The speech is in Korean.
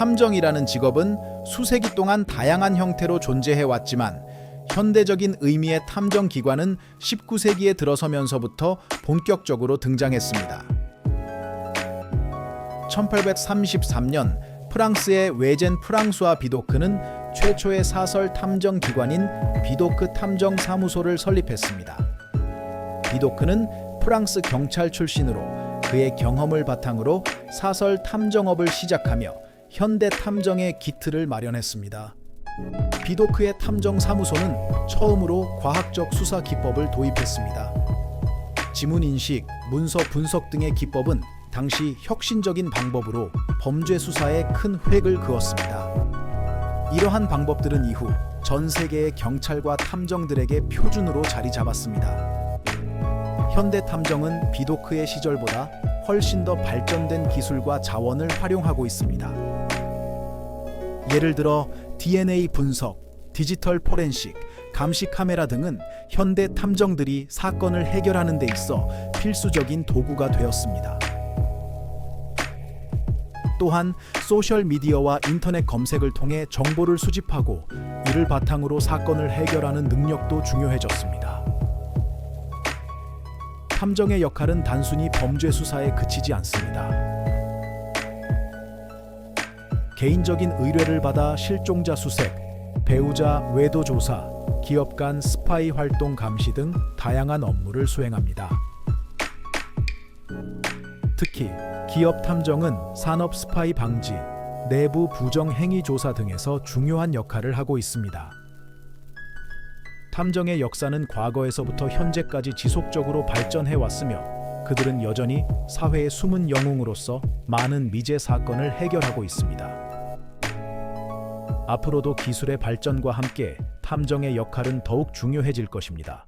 탐정이라는 직업은 수세기 동안 다양한 형태로 존재해 왔지만 현대적인 의미의 탐정 기관은 19세기에 들어서면서부터 본격적으로 등장했습니다. 1833년 프랑스의 외젠 프랑수아 비도크는 최초의 사설 탐정 기관인 비도크 탐정 사무소를 설립했습니다. 비도크는 프랑스 경찰 출신으로 그의 경험을 바탕으로 사설 탐정업을 시작하며 현대 탐정의 기틀을 마련했습니다. 비도크의 탐정 사무소는 처음으로 과학적 수사 기법을 도입했습니다. 지문 인식, 문서 분석 등의 기법은 당시 혁신적인 방법으로 범죄 수사에 큰 획을 그었습니다. 이러한 방법들은 이후 전 세계의 경찰과 탐정들에게 표준으로 자리 잡았습니다. 현대 탐정은 비도크의 시절보다 훨씬 더 발전된 기술과 자원을 활용하고 있습니다. 예를 들어 DNA 분석, 디지털 포렌식, 감시 카메라 등은 현대 탐정들이 사건을 해결하는 데 있어 필수적인 도구가 되었습니다. 또한 소셜 미디어와 인터넷 검색을 통해 정보를 수집하고 이를 바탕으로 사건을 해결하는 능력도 중요해졌습니다. 탐정의 역할은 단순히 범죄 수사에 그치지 않습니다. 개인적인 의뢰를 받아 실종자 수색, 배우자 외도 조사, 기업 간 스파이 활동 감시 등 다양한 업무를 수행합니다. 특히 기업 탐정은 산업 스파이 방지, 내부 부정 행위 조사 등에서 중요한 역할을 하고 있습니다. 탐정의 역사는 과거에서부터 현재까지 지속적으로 발전해 왔으며 그들은 여전히 사회의 숨은 영웅으로서 많은 미제 사건을 해결하고 있습니다. 앞으로도 기술의 발전과 함께 탐정의 역할은 더욱 중요해질 것입니다.